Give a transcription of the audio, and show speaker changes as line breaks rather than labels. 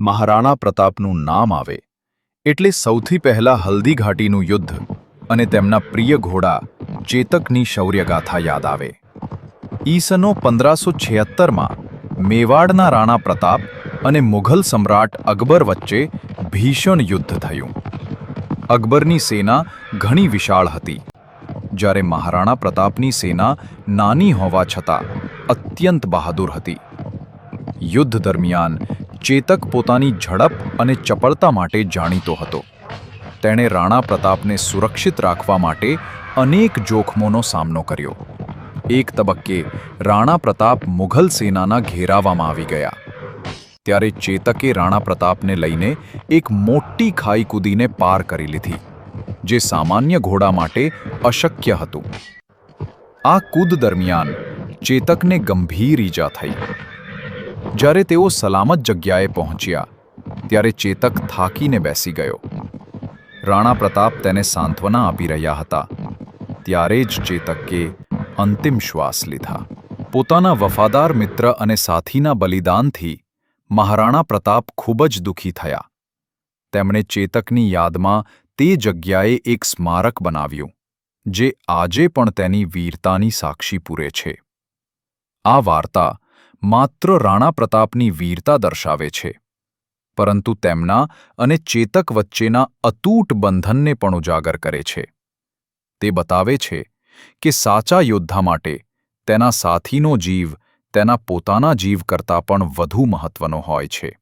મહારાણા પ્રતાપનું નામ આવે. એટલે સૌથી પહેલા હલ્દી યુદ્ધ અને તેમના પ્રિય ઘોડા ચેતકની શૌર્યગાથા યાદ આવે. ઈસનો પંદરસો છેહત્તરમાં મેવાડના રાણા પ્રતાપ અને મુઘલ સમ્રાટ અકબર વચ્ચે ભીષણ યુદ્ધ થયું. અકબરની સેના ઘણી વિશાળ હતી. જ્યારે મહારાણા પ્રતાપની સેના નાની હોવા છતાં અત્યંત બહાદુર હતી. યુદ્ધ દરમિયાન ચેતક પોતાની ઝડપ અને ચપળતા માટે જાણીતો હતો. તેણે રાણા પ્રતાપને સુરક્ષિત રાખવા માટે અનેક જોખમોનો સામનો કર્યો. એક તબક્કે રાણા પ્રતાપ મુઘલ સેનાના ઘેરાવામાં આવી ગયા. ત્યારે ચેતકે રાણા પ્રતાપને લઈને એક મોટી ખાઈ કૂદીને પાર કરી લીધી, જે સામાન્ય ઘોડા માટે અશક્ય હતું. આ કૂદ દરમિયાન ચેતકને ગંભીર ઈજા થઈ. જ્યારે તેઓ સલામત જગ્યાએ પહોંચ્યા, ત્યારે ચેતક થાકીને બેસી ગયો. રાણા પ્રતાપ તેને સાંત્વના આપી રહ્યા હતા. ત્યારે જ ચેતકે અંતિમ શ્વાસ લીધા. પોતાના વફાદાર મિત્ર અને સાથીના બલિદાનથી મહારાણા પ્રતાપ ખૂબ જ દુઃખી થયા. તેમણે ચેતકની યાદમાં તે જગ્યાએ એક સ્મારક બનાવ્યું, જે આજે પણ તેની વીરતાની સાક્ષી પૂરે છે. આ વાર્તા માત્ર રાણા પ્રતાપની વીરતા દર્શાવે છે. પરંતુ તેમના અને ચેતક વચ્ચેના અતૂટ બંધનને પણ ઉજાગર કરે છે. તે બતાવે છે કે સાચા યોદ્ધા માટે તેના સાથીનો જીવ તેના પોતાના જીવ કરતાં પણ વધુ મહત્વનો હોય છે.